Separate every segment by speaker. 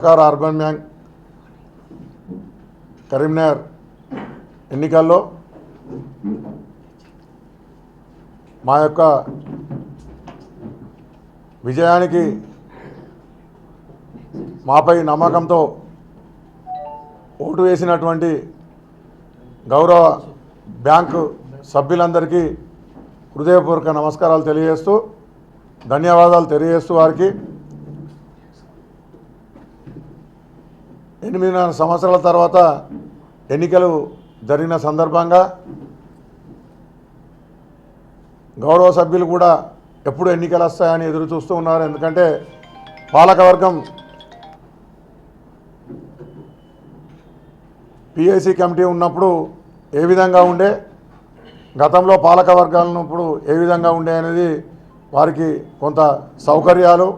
Speaker 1: సహకార urban bank Karimnagar ఎన్నికల్లో మా యొక్క విజయానికి మాపై నమ్మకంతో ఓటు వేసినటువంటి గౌరవ బ్యాంకు సభ్యులందరికీ హృదయపూర్వక నమస్కారాలు తెలియజేస్తూ ధన్యవాదాలు తెలియజేస్తూ వారికి ఎనిమిదిన్నర సంవత్సరాల తర్వాత ఎన్నికలు జరిగిన సందర్భంగా గౌరవ సభ్యులు కూడా ఎప్పుడు ఎన్నికలు వస్తాయని ఎదురు చూస్తూ ఉన్నారు. ఎందుకంటే పాలకవర్గం పిఐసి కమిటీ ఉన్నప్పుడు ఏ విధంగా ఉండే గతంలో పాలక ఉన్నప్పుడు ఏ విధంగా ఉండే అనేది వారికి కొంత సౌకర్యాలు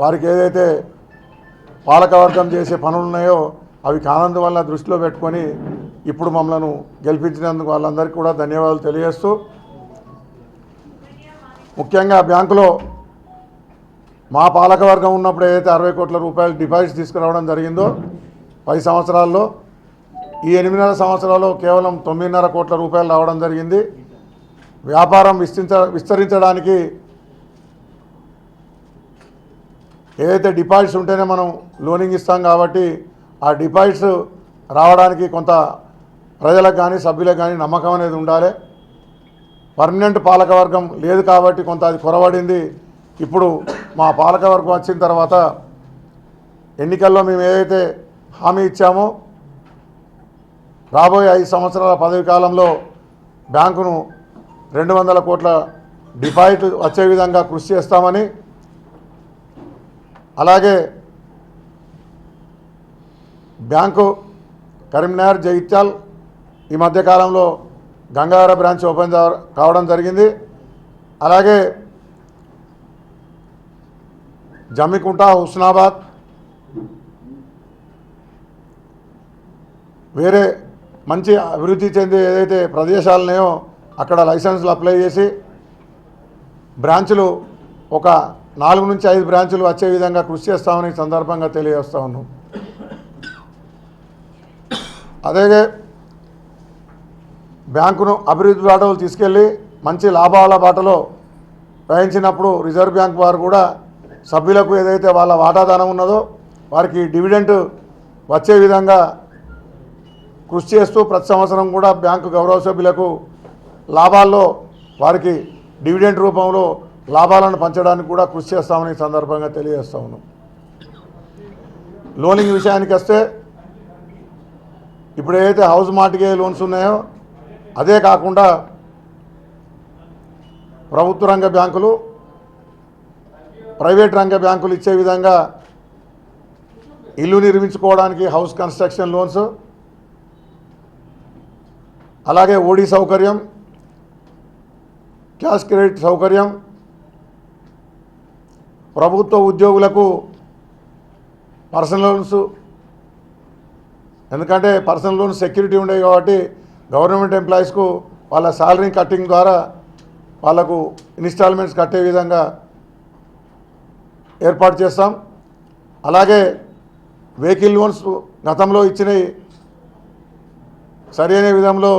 Speaker 1: వారికి ఏదైతే పాలకవర్గం చేసే పనులు ఉన్నాయో అవి కానందువల్ల దృష్టిలో పెట్టుకొని ఇప్పుడు మమ్మల్ని గెలిపించినందుకు వాళ్ళందరికీ కూడా ధన్యవాదాలు తెలియజేస్తూ ముఖ్యంగా బ్యాంకులో మా పాలకవర్గం ఉన్నప్పుడు ఏదైతే అరవై కోట్ల రూపాయలు డిపాజిట్ తీసుకురావడం జరిగిందో పది సంవత్సరాల్లో ఈ ఎనిమిదిన్నర సంవత్సరాల్లో కేవలం తొమ్మిదిన్నర కోట్ల రూపాయలు రావడం జరిగింది. వ్యాపారం విస్తరించ విస్తరించడానికి ఏదైతే డిపాజిట్స్ ఉంటేనే మనం లోనింగ్ ఇస్తాం కాబట్టి ఆ డిపాజిట్స్ రావడానికి కొంత ప్రజలకు కానీ సభ్యులకు కానీ నమ్మకం అనేది ఉండాలి. పర్మనెంట్ పాలకవర్గం లేదు కాబట్టి కొంత అది కొరవడింది. ఇప్పుడు మా పాలకవర్గం వచ్చిన తర్వాత ఎన్నికల్లో మేము ఏదైతే హామీ ఇచ్చామో రాబోయే ఐదు సంవత్సరాల పదవి కాలంలో బ్యాంకును రెండు వందల కోట్ల డిపాజిట్ వచ్చే విధంగా కృషి చేస్తామని అలాగే బ్యాంకు కరీంనగర్ జగిత్యాల్ ఈ మధ్యకాలంలో గంగాధర బ్రాంచ్ ఓపెన్ కావడం జరిగింది. అలాగే జమ్మికుంట హుస్నాబాద్ వేరే మంచి అభివృద్ధి చెందే ఏదైతే ప్రదేశాలున్నాయో అక్కడ లైసెన్సులు అప్లై చేసి బ్రాంచ్లు ఒక నాలుగు నుంచి ఐదు బ్రాంచులు వచ్చే విధంగా కృషి చేస్తామని సందర్భంగా తెలియజేస్తా ఉన్నాం. అదే బ్యాంకును అభివృద్ధి బాటలు తీసుకెళ్ళి మంచి లాభాల బాటలో ప్రయాణించినప్పుడు రిజర్వ్ బ్యాంక్ వారు కూడా సభ్యులకు ఏదైతే వాళ్ళ వాటాదానం ఉన్నదో వారికి డివిడెంట్ వచ్చే విధంగా కృషి చేస్తూ ప్రతి సంవత్సరం కూడా బ్యాంకు గౌరవ సభ్యులకు లాభాల్లో వారికి డివిడెంట్ రూపంలో లాభాలను పంచడానికి కూడా కృషి చేస్తామని ఈ సందర్భంగా తెలియజేస్తా ఉన్నాం. లోనింగ్ విషయానికి వస్తే ఇప్పుడు ఏదైతే హౌస్ మార్టిగేజ్ లోన్స్ ఉన్నాయో అదే కాకుండా ప్రభుత్వ రంగ బ్యాంకులు ప్రైవేట్ రంగ బ్యాంకులు ఇచ్చే విధంగా ఇల్లు నిర్మించుకోవడానికి హౌస్ కన్స్ట్రక్షన్ లోన్స్ అలాగే ఓడి సౌకర్యం క్యాష్ క్రెడిట్ సౌకర్యం ప్రభుత్వ ఉద్యోగులకు పర్సనల్ లోన్స్. ఎందుకంటే పర్సనల్ లోన్స్ సెక్యూరిటీ ఉండేవి కాబట్టి గవర్నమెంట్ ఎంప్లాయీస్కు వాళ్ళ శాలరీ కట్టింగ్ ద్వారా వాళ్ళకు ఇన్స్టాల్మెంట్స్ కట్టే విధంగా ఏర్పాటు చేస్తాం. అలాగే వెహికల్ లోన్స్ గతంలో ఇచ్చినవి సరైన విధంలో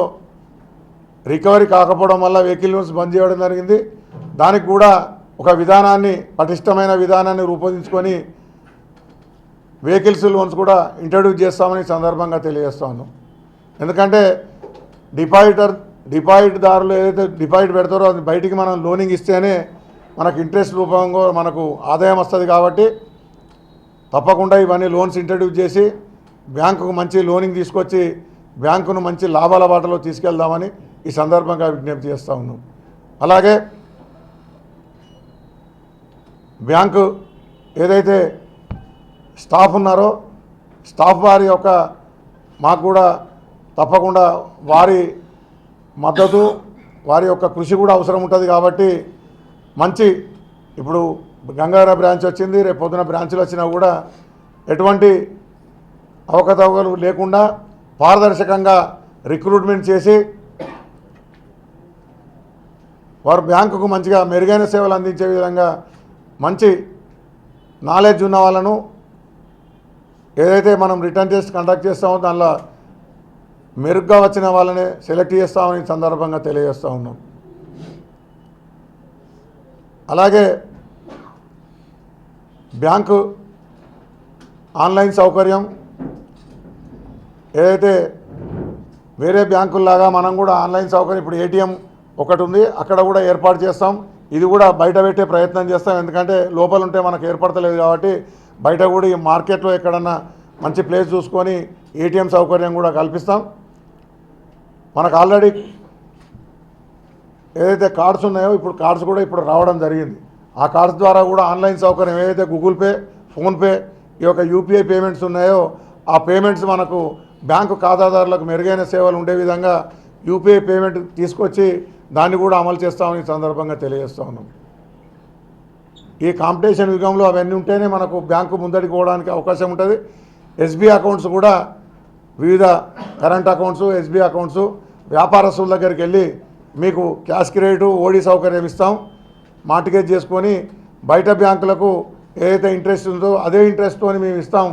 Speaker 1: రికవరీ కాకపోవడం వల్ల వెహికల్ లోన్స్ బంద్ చేయడం జరిగింది. దానికి కూడా ఒక విధానాన్ని పటిష్టమైన విధానాన్ని రూపొందించుకొని వెహికల్స్ లోన్స్ కూడా ఇంట్రడ్యూస్ చేస్తామని సందర్భంగా తెలియజేస్తాను. ఎందుకంటే డిపాజిటర్ డిపాజిట్ దారులు ఏదైతే డిపాజిట్ పెడతారో అది బయటికి మనం లోనింగ్ ఇస్తేనే మనకు ఇంట్రెస్ట్ రూపంగా మనకు ఆదాయం వస్తుంది కాబట్టి తప్పకుండా ఇవన్నీ లోన్స్ ఇంట్రడ్యూస్ చేసి బ్యాంకుకు మంచి లోనింగ్ తీసుకొచ్చి బ్యాంకును మంచి లాభాల బాటలో తీసుకెళ్దామని ఈ సందర్భంగా విజ్ఞప్తి చేస్తూ ఉన్నాం అలాగే బ్యాంకు ఏదైతే స్టాఫ్ ఉన్నారో స్టాఫ్ వారి యొక్క మాకు కూడా తప్పకుండా వారి మద్దతు వారి యొక్క కృషి కూడా అవసరం ఉంటుంది కాబట్టి మంచి ఇప్పుడు గంగార బ్రాంచ్ వచ్చింది రేపు పొద్దున బ్రాంచ్లు వచ్చినా కూడా ఎటువంటి అవకతవకలు లేకుండా పారదర్శకంగా రిక్రూట్మెంట్ చేసి వారు బ్యాంకుకు మంచిగా మెరుగైన సేవలు అందించే విధంగా మంచి నాలెడ్జ్ ఉన్న వాళ్ళను ఏదైతే మనం రిటర్న్ టెస్ట్ కండక్ట్ చేస్తామో దానిలో మెరుగ్గా వచ్చిన వాళ్ళనే సెలెక్ట్ చేస్తామని సందర్భంగా తెలియజేస్తూ ఉన్నాం. అలాగే బ్యాంకు ఆన్లైన్ సౌకర్యం ఏదైతే వేరే బ్యాంకుల్లాగా మనం కూడా ఆన్లైన్ సౌకర్యం ఇప్పుడు ఏటీఎం ఒకటి ఉంది అక్కడ కూడా ఏర్పాటు చేస్తాం. ఇది కూడా బయట పెట్టే ప్రయత్నం చేస్తాం. ఎందుకంటే లోపల ఉంటే మనకు ఏర్పడతలేదు కాబట్టి బయట కూడా ఈ మార్కెట్లో ఎక్కడన్నా మంచి ప్లేస్ చూసుకొని ఏటీఎం సౌకర్యం కూడా కల్పిస్తాం. మనకు ఆల్రెడీ ఏదైతే కార్డ్స్ ఉన్నాయో ఇప్పుడు కార్డ్స్ కూడా ఇప్పుడు రావడం జరిగింది. ఆ కార్డ్స్ ద్వారా కూడా ఆన్లైన్ సౌకర్యం ఏదైతే గూగుల్ పే ఫోన్పే ఈ యొక్క యూపీఐ పేమెంట్స్ ఉన్నాయో ఆ పేమెంట్స్ మనకు బ్యాంకు ఖాతాదారులకు మెరుగైన సేవలు ఉండే విధంగా యూపీఐ పేమెంట్ తీసుకొచ్చి దాన్ని కూడా అమలు చేస్తామని సందర్భంగా తెలియజేస్తా ఉన్నాం. ఈ కాంపిటీషన్ యుగంలో అవన్నీ ఉంటేనే మనకు బ్యాంకు ముందడికి పోవడానికి అవకాశం ఉంటుంది. ఎస్బీ అకౌంట్స్ కూడా వివిధ కరెంట్ అకౌంట్స్ ఎస్బీ అకౌంట్స్ వ్యాపారస్తుల దగ్గరికి వెళ్ళి మీకు క్యాష్ క్రెడిట్ ఓడి సౌకర్యం ఇస్తాం. మార్టిగేజ్ చేసుకొని బయట బ్యాంకులకు ఏదైతే ఇంట్రెస్ట్ ఉందో అదే ఇంట్రెస్ట్తో మేము ఇస్తాం.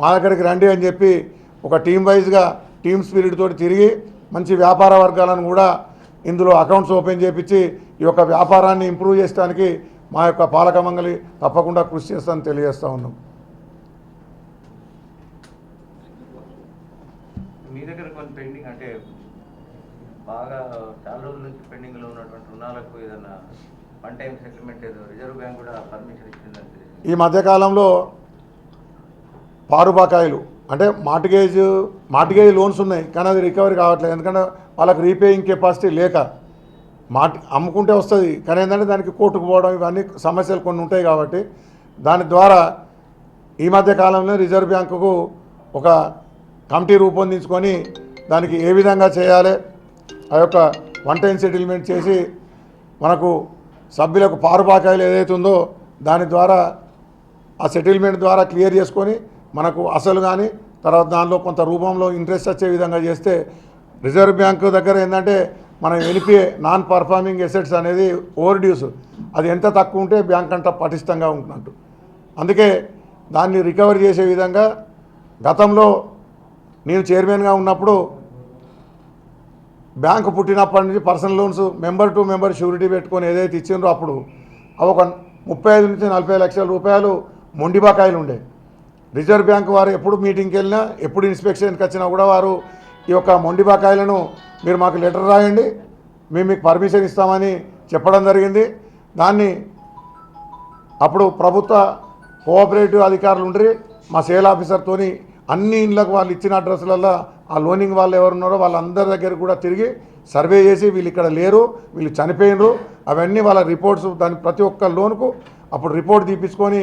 Speaker 1: మా దగ్గరికి రండి అని చెప్పి ఒక టీం వైజ్గా టీమ్ స్పిరిట్ తోటి తిరిగి మంచి వ్యాపార వర్గాలను కూడా ఇందులో అకౌంట్స్ ఓపెన్ చేపించి ఈ యొక్క వ్యాపారాన్ని ఇంప్రూవ్ చేయడానికి మా యొక్క పాలక మంగళి తప్పకుండా కృషి చేస్తామని తెలియజేస్తూ ఉన్నాం.
Speaker 2: మీ దగ్గర కొన్ని పెండింగ్ అంటే బాగా చాలా రోజుల నుంచి పెండింగ్లో ఉన్నటువంటి రుణాలకు ఏదైనా వన్ టైం సెటిల్మెంట్ ఏదో రిజర్వ్ బ్యాంక్ కూడా పర్మిషన్ ఇచ్చిందని
Speaker 1: ఈ మధ్యకాలంలో పారుబాకాయలు అంటే మార్టిగేజ్ మార్టిగేజ్ లోన్స్ ఉన్నాయి కానీ అది రికవరీ కావట్లేదు. ఎందుకంటే వాళ్ళకి రీపేయింగ్ కెపాసిటీ లేక మార్టి అమ్ముకుంటే వస్తుంది. కానీ ఏంటంటే దానికి కోర్టుకు పోవడం ఇవన్నీ సమస్యలు కొన్ని ఉంటాయి కాబట్టి దాని ద్వారా ఈ మధ్య కాలంలో రిజర్వ్ బ్యాంకుకు ఒక కమిటీ రూపొందించుకొని దానికి ఏ విధంగా చేయాలి ఆ యొక్క వన్ టైం సెటిల్మెంట్ చేసి మనకు సభ్యులకు పారుబాకాయలు ఏదైతుందో ఉందో దాని ద్వారా ఆ సెటిల్మెంట్ ద్వారా క్లియర్ చేసుకొని మనకు అసలు కానీ తర్వాత దానిలో కొంత రూపంలో ఇంట్రెస్ట్ వచ్చే విధంగా చేస్తే రిజర్వ్ బ్యాంకు దగ్గర ఏంటంటే మనం ఎన్పిఏ నాన్ పర్ఫార్మింగ్ ఎసెట్స్ అనేది ఓవర్ డ్యూస్ అది ఎంత తక్కువ ఉంటే బ్యాంక్ అంత పటిష్టంగా ఉంటున్నట్టు. అందుకే దాన్ని రికవర్ చేసే విధంగా గతంలో నేను చైర్మన్గా ఉన్నప్పుడు బ్యాంకు పుట్టినప్పటి నుంచి personal loans member to member surety పెట్టుకొని ఏదైతే ఇచ్చిండ్రో అప్పుడు అవి ఒక ముప్పై ఐదు నుంచి నలభై లక్షల రూపాయలు మొండి బకాయిలు ఉండే. రిజర్వ్ బ్యాంక్ వారు ఎప్పుడు మీటింగ్కి వెళ్ళినా ఎప్పుడు ఇన్స్పెక్షన్కి వచ్చినా కూడా వారు ఈ యొక్క మొండి బకాయిలను మీరు మాకు లెటర్ రాయండి మేము మీకు పర్మిషన్ ఇస్తామని చెప్పడం జరిగింది. దాన్ని అప్పుడు ప్రభుత్వ కోఆపరేటివ్ అధికారులు ఉండి మా సేల్ ఆఫీసర్తోని అన్ని ఇండ్లకు వాళ్ళు ఇచ్చిన అడ్రస్లలో ఆ లోనింగ్ వాళ్ళు ఎవరున్నారో వాళ్ళందరి దగ్గర కూడా తిరిగి సర్వే చేసి వీళ్ళు ఇక్కడ లేరు వీళ్ళు చనిపోయినరు అవన్నీ వాళ్ళ రిపోర్ట్స్ దాని ప్రతి ఒక్క లోన్కు అప్పుడు రిపోర్ట్ తీపించుకొని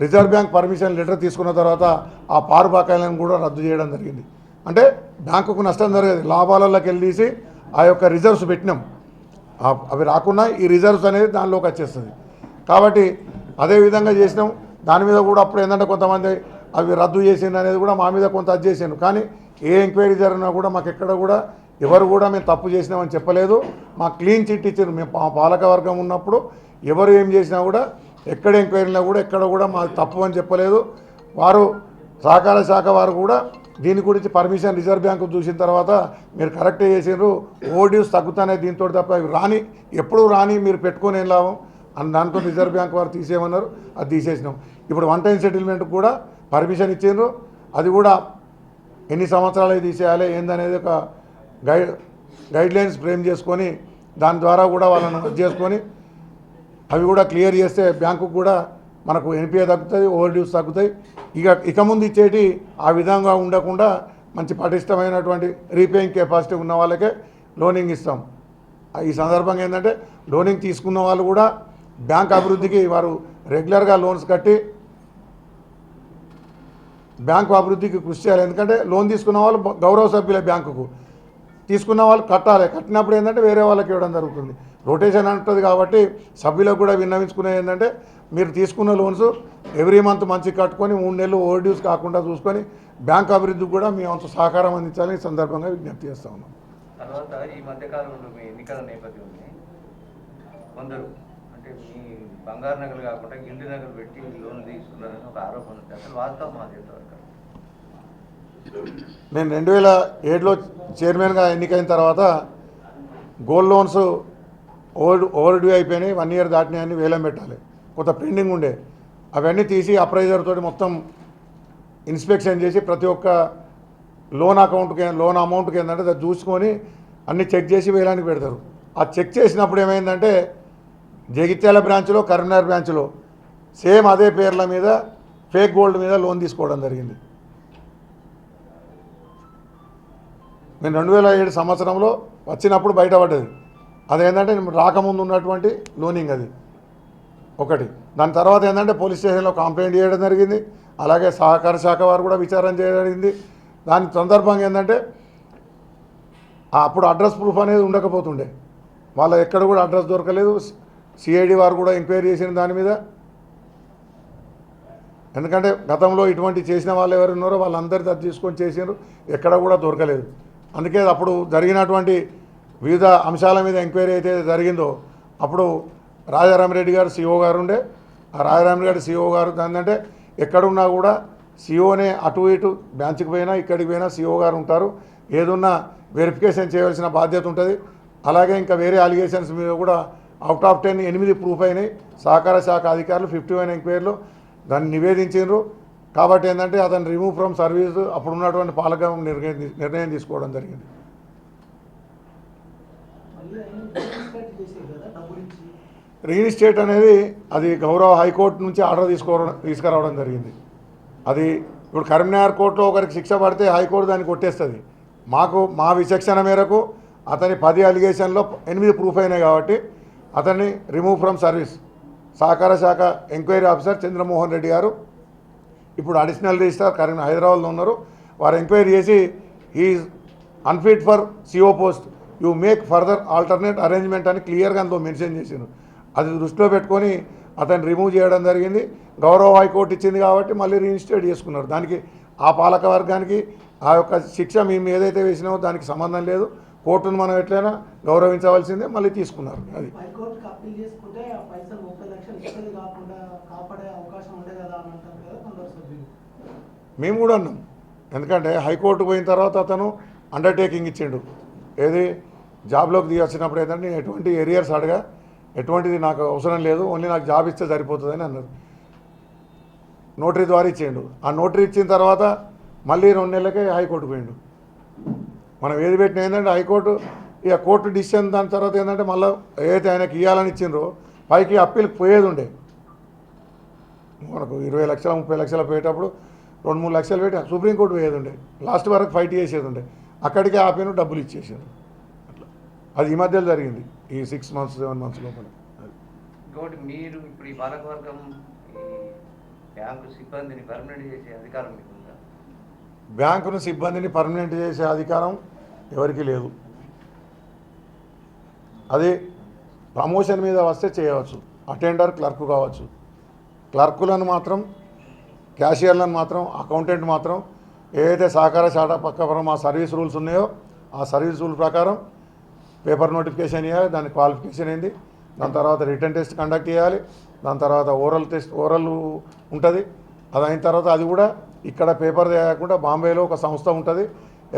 Speaker 1: రిజర్వ్ బ్యాంక్ పర్మిషన్ లెటర్ తీసుకున్న తర్వాత ఆ పారు బకాయిలను కూడా రద్దు చేయడం జరిగింది. అంటే బ్యాంకుకు నష్టం జరగదు. లాభాలలోకి వెళ్ళి తీసి ఆ యొక్క రిజర్వ్స్ పెట్టినాం. అవి రాకుండా ఈ రిజర్వ్స్ అనేది దానిలోకి వచ్చేస్తుంది. కాబట్టి అదే విధంగా చేసినాం. దాని మీద కూడా అప్పుడు ఏంటంటే కొంతమంది అవి రద్దు చేసింది అనేది కూడా మా మీద కొంత అది చేసాను కానీ ఏ ఎంక్వైరీ జరిగినా కూడా మాకు ఎక్కడ కూడా ఎవరు కూడా మేము తప్పు చేసినామని చెప్పలేదు. మా క్లీన్ చిట్ ఇచ్చారు మేము పా- పాలక వర్గం ఉన్నప్పుడు ఎవరు ఏం చేసినా కూడా ఎక్కడ ఎంక్వైరీలో కూడా ఎక్కడ కూడా మాకు తప్పు అని చెప్పలేదు. వారు సహకార శాఖ వారు కూడా దీని గురించి పర్మిషన్ రిజర్వ్ బ్యాంకు చూసిన తర్వాత మీరు కరెక్టే చేసిండ్రు. ఓడ్యూస్ తగ్గుతానే దీంతో తప్ప రాని ఎప్పుడు రాని మీరు పెట్టుకొని ఏం లాభం? అని దాంతో రిజర్వ్ బ్యాంక్ వారు తీసేయమన్నారు అది తీసేసినాం. ఇప్పుడు వన్ టైం సెటిల్మెంట్ కూడా పర్మిషన్ ఇచ్చిండ్రు. అది కూడా ఎన్ని సంవత్సరాలు తీసేయాలి ఏందనేది ఒక గైడ్ గైడ్లైన్స్ ఫ్రేమ్ చేసుకొని దాని ద్వారా కూడా వాళ్ళని చేసుకొని అవి కూడా క్లియర్ చేస్తే బ్యాంకు కూడా మనకు ఎన్పిఏ తగ్గుతుంది ఓవర్ డ్యూస్ తగ్గుతాయి. ఇక ఇక ముందు ఇచ్చేటి ఆ విధంగా ఉండకుండా మంచి పటిష్టమైనటువంటి రీపేయింగ్ కెపాసిటీ ఉన్న వాళ్ళకే లోనింగ్ ఇస్తాం. ఈ సందర్భంగా ఏంటంటే లోనింగ్ తీసుకున్న వాళ్ళు కూడా బ్యాంక్ అభివృద్ధికి వారు రెగ్యులర్గా లోన్స్ కట్టి బ్యాంకు అభివృద్ధికి కృషి చేయాలి. ఎందుకంటే లోన్ తీసుకున్న వాళ్ళు గౌరవ సభ్యులే బ్యాంకుకు. తీసుకున్న వాళ్ళు కట్టాలి. కట్టినప్పుడు ఏంటంటే వేరే వాళ్ళకి ఇవ్వడం జరుగుతుంది. రొటేషన్ అంటుంది కాబట్టి సభ్యులకు కూడా విన్నవించుకునేది ఏంటంటే మీరు తీసుకున్న లోన్స్ ఎవ్రీ మంత్ మంచి కట్టుకొని మూడు నెలలు ఓవర్ డ్యూస్ కాకుండా చూసుకొని బ్యాంక్ అభివృద్ధికి కూడా మీ అంత సహకారం అందించాలని ఈ సందర్భంగా విజ్ఞప్తి చేస్తా ఉన్నాం.
Speaker 2: తర్వాత ఈ మధ్య మీ ఎన్నికల నేపథ్యం కొందరు అంటే మీ బంగారు నగలు కాకుండా గిల్డ్ నగలు పెట్టి లోన్లు తీసుకున్నారని ఒక ఆరోపణ ఉంది. అసలు వాస్తవం మాది ఎంతవరకు?
Speaker 1: నేను రెండు వేల ఏడులో చైర్మన్గా ఎన్నికైన తర్వాత gold loans over over due అయిపోయినాయి. వన్ ఇయర్ దాటినాయని వేలం పెట్టాలి. కొంత పెండింగ్ ఉండే. అవన్నీ తీసి అప్రైజర్ తోటి మొత్తం ఇన్స్పెక్షన్ చేసి ప్రతి ఒక్క లోన్ అకౌంట్కి లోన్ అమౌంట్కి ఏంటంటే అది చూసుకొని అన్ని చెక్ చేసి వేలానికి పెడతారు. ఆ చెక్ చేసినప్పుడు ఏమైందంటే జగిత్యాల బ్రాంచ్లో కరీంనగర్ బ్రాంచ్లో సేమ్ అదే పేర్ల మీద ఫేక్ గోల్డ్ మీద లోన్ తీసుకోవడం జరిగింది. నేను రెండు వేల ఏడు సంవత్సరంలో వచ్చినప్పుడు బయటపడ్డది. అదేంటంటే ఏంటంటే రాకముందు ఉన్నటువంటి లోనింగ్ అది. ఒకటి. దాని తర్వాత ఏంటంటే పోలీస్ స్టేషన్లో కంప్లైంట్ చేయడం జరిగింది. అలాగే సహకార శాఖ వారు కూడా విచారణ చేయడం జరిగింది. దాని సందర్భంగా ఏంటంటే అప్పుడు అడ్రస్ ప్రూఫ్ అనేది ఉండకపోతుండే. వాళ్ళ ఎక్కడ కూడా అడ్రస్ దొరకలేదు. సిఐడి వారు కూడా ఎంక్వైరీ చేసిన దాని మీద. ఎందుకంటే గతంలో ఇటువంటి చేసిన వాళ్ళు ఎవరు ఉన్నారో వాళ్ళందరి తీసుకొని చేసినారు ఎక్కడ కూడా దొరకలేదు. అందుకే అప్పుడు జరిగినటువంటి వివిధ అంశాల మీద ఎంక్వైరీ అయితే జరిగిందో అప్పుడు రాజారామరెడ్డి గారు సిఓ గారు ఉండే. ఆ రాజారామరెడ్డి గారు సిఓ గారు ఏంటంటే ఎక్కడున్నా కూడా సిఓనే అటు ఇటు బ్రాంచ్కి పోయినా ఇక్కడికి పోయినా సిఓ గారు ఉంటారు. ఏదున్నా వెరిఫికేషన్ చేయవలసిన బాధ్యత ఉంటుంది. అలాగే ఇంకా వేరే అలిగేషన్స్ మీద కూడా అవుట్ ఆఫ్ టెన్ ఎనిమిది ప్రూఫ్ అయినాయి. సహకార శాఖ అధికారులు ఫిఫ్టీ వన్ ఎంక్వైరీలో దాన్ని నివేదించారు కాబట్టి ఏంటంటే అతను రిమూవ్ ఫ్రమ్ సర్వీస్ అప్పుడు ఉన్నటువంటి పాలకం నిర్ణయం నిర్ణయం తీసుకోవడం జరిగింది. రీఇన్స్టేట్ అనేది అది గౌరవ హైకోర్టు నుంచి ఆర్డర్ తీసుకోవడం తీసుకురావడం జరిగింది. అది ఇప్పుడు కరీంనగర్ కోర్టులో ఒకరికి శిక్ష పడితే హైకోర్టు దాన్ని కొట్టేస్తుంది. మాకు మా విచక్షణ మేరకు అతని పది అలిగేషన్లో ఎనిమిది ప్రూఫ్ అయినాయి కాబట్టి అతన్ని రిమూవ్ ఫ్రమ్ సర్వీస్ సహకార శాఖ ఎంక్వైరీ ఆఫీసర్ చంద్రమోహన్ రెడ్డి గారు ఇప్పుడు అడిషనల్ రిజిస్ట్రార్ కరీం హైదరాబాద్లో ఉన్నారు. వారు ఎంక్వైరీ చేసి ఈ unfit for CO post you make further alternate arrangement అని క్లియర్గా అందులో మెన్షన్ చేసిండు అది దృష్టిలో పెట్టుకొని అతన్ని రిమూవ్ చేయడం జరిగింది. గౌరవ హైకోర్టు ఇచ్చింది కాబట్టి మళ్ళీ రీఇన్స్టేట్ చేసుకున్నారు. దానికి ఆ పాలక వర్గానికి ఆ యొక్క శిక్ష మేము ఏదైతే వేసినామో దానికి సంబంధం లేదు. కోర్టును మనం ఎట్లయినా గౌరవించవలసిందే మళ్ళీ తీసుకున్నారు. అది. మేము కూడా అన్నాం. ఎందుకంటే హైకోర్టు పోయిన తర్వాత అతను అండర్టేకింగ్ ఇచ్చిండు. ఏది? జాబ్లోకి దిగి వచ్చినప్పుడు ఏంటంటే నేను ఎటువంటి ఏరియర్స్ అడగా ఎటువంటిది నాకు అవసరం లేదు ఓన్లీ నాకు జాబ్ ఇస్తే సరిపోతుందని అన్నారు. నోటరీ ద్వారా ఇచ్చిండు. ఆ నోటరీ ఇచ్చిన తర్వాత మళ్ళీ రెండు నెలలకే హైకోర్టు పోయిండు. మనం ఏది పెట్టిన ఏంటంటే హైకోర్టు ఇక కోర్టు డిసిషన్ దాని తర్వాత ఏంటంటే మళ్ళీ ఏదైతే ఆయనకి ఇవ్వాలని ఇచ్చిండ్రో పైకి అప్పీల్కి పోయేది ఉండే. మనకు ఇరవై లక్షల ముప్పై లక్షలు పోయేటప్పుడు రెండు మూడు లక్షలు పెట్టి సుప్రీంకోర్టు పోయేది ఉండే. లాస్ట్ వరకు ఫైట్ చేసేది ఉండే. అక్కడికే ఆపేను డబ్బులు ఇచ్చేసారు అట్లా. అది ఈ మధ్యలో జరిగింది. ఈ సిక్స్ మంత్స్ సెవెన్ మంత్స్ లోపల.
Speaker 2: మీరు ఇప్పుడు ఈ పాలకవర్గం బ్యాంకు సిబ్బందిని పర్మనెంట్ చేసే అధికారం మీకు
Speaker 1: బ్యాంకును సిబ్బందిని పర్మనెంట్ చేసే అధికారం ఎవరికీ లేదు. అది ప్రమోషన్ మీద వస్తే చేయవచ్చు. అటెండర్ క్లర్క్ కావచ్చు. క్లర్కులను మాత్రం క్యాషియర్లను మాత్రం అకౌంటెంట్ మాత్రం ఏదైతే సహకార శాఖ పక్క ఆ సర్వీస్ రూల్స్ ఉన్నాయో ఆ సర్వీస్ రూల్ ప్రకారం పేపర్ నోటిఫికేషన్ ఇవ్వాలి దాని క్వాలిఫికేషన్ ఏంది దాని తర్వాత రిటర్న్ టెస్ట్ కండక్ట్ చేయాలి దాని తర్వాత ఓరల్ టెస్ట్ ఓరల్ ఉంటుంది. అది అయిన తర్వాత అది కూడా ఇక్కడ పేపర్ చేయకుండా బాంబేలో ఒక సంస్థ ఉంటుంది.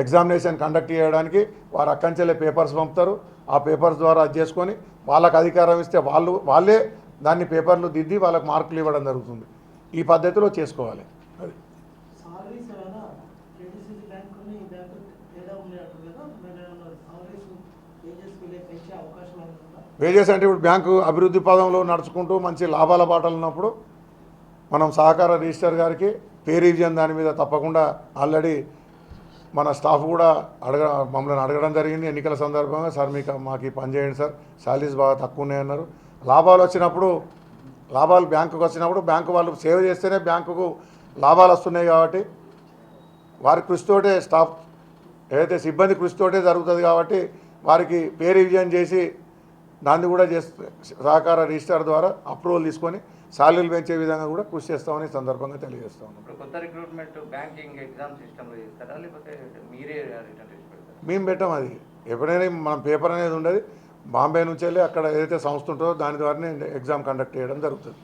Speaker 1: ఎగ్జామినేషన్ కండక్ట్ చేయడానికి వారు అక్కంచెల్లే పేపర్స్ పంపుతారు. ఆ పేపర్స్ ద్వారా అది చేసుకొని వాళ్ళకి అధికారం ఇస్తే వాళ్ళు వాళ్ళే దాన్ని పేపర్లు దిద్ది వాళ్ళకి మార్కులు ఇవ్వడం జరుగుతుంది. ఈ పద్ధతిలో చేసుకోవాలి. అది.
Speaker 3: వేజెస్
Speaker 1: అంటే ఇప్పుడు బ్యాంకు అభివృద్ధి పదంలో నడుచుకుంటూ మంచి లాభాల బాటలు ఉన్నప్పుడు మనం సహకార రిజిస్టర్ గారికి పే రివిజన్ దాని మీద తప్పకుండా ఆల్రెడీ మన స్టాఫ్ కూడా అడగ మమ్మల్ని అడగడం జరిగింది. ఎన్నికల సందర్భంగా సార్ మీకు మాకు ఈ పని చేయండి సార్. శాలరీస్ బాగా తక్కువ ఉన్నాయన్నారు లాభాలు వచ్చినప్పుడు లాభాలు బ్యాంకుకు వచ్చినప్పుడు బ్యాంకు వాళ్ళు సేవ్ చేస్తేనే బ్యాంకుకు లాభాలు వస్తున్నాయి కాబట్టి వారి కృషితోటే స్టాఫ్ ఏదైతే సిబ్బంది కృషితోటే జరుగుతుంది కాబట్టి వారికి పే రివిజన్ చేసి దాన్ని కూడా చేస్తే సహకార రిజిస్టర్ ద్వారా అప్రూవల్ తీసుకొని శాలరీలు పెంచే విధంగా కూడా కృషి చేస్తామని సందర్భంగా తెలియజేస్తాము.
Speaker 2: ఇప్పుడు కొత్త రిక్రూట్మెంట్ బ్యాంకింగ్ ఎగ్జామ్ సిస్టంలో చేస్తారా? లేకపోతే మీరే రిటర్న్ టెస్ట్ పెడతారా?
Speaker 1: మేము పెట్టాం అది. ఎప్పుడైనా మనం పేపర్ అనేది ఉండదు బాంబే నుంచి వెళ్ళి అక్కడ ఏదైతే సంస్థ ఉంటుందో దాని ద్వారానే ఎగ్జామ్ కండక్ట్ చేయడం జరుగుతుంది.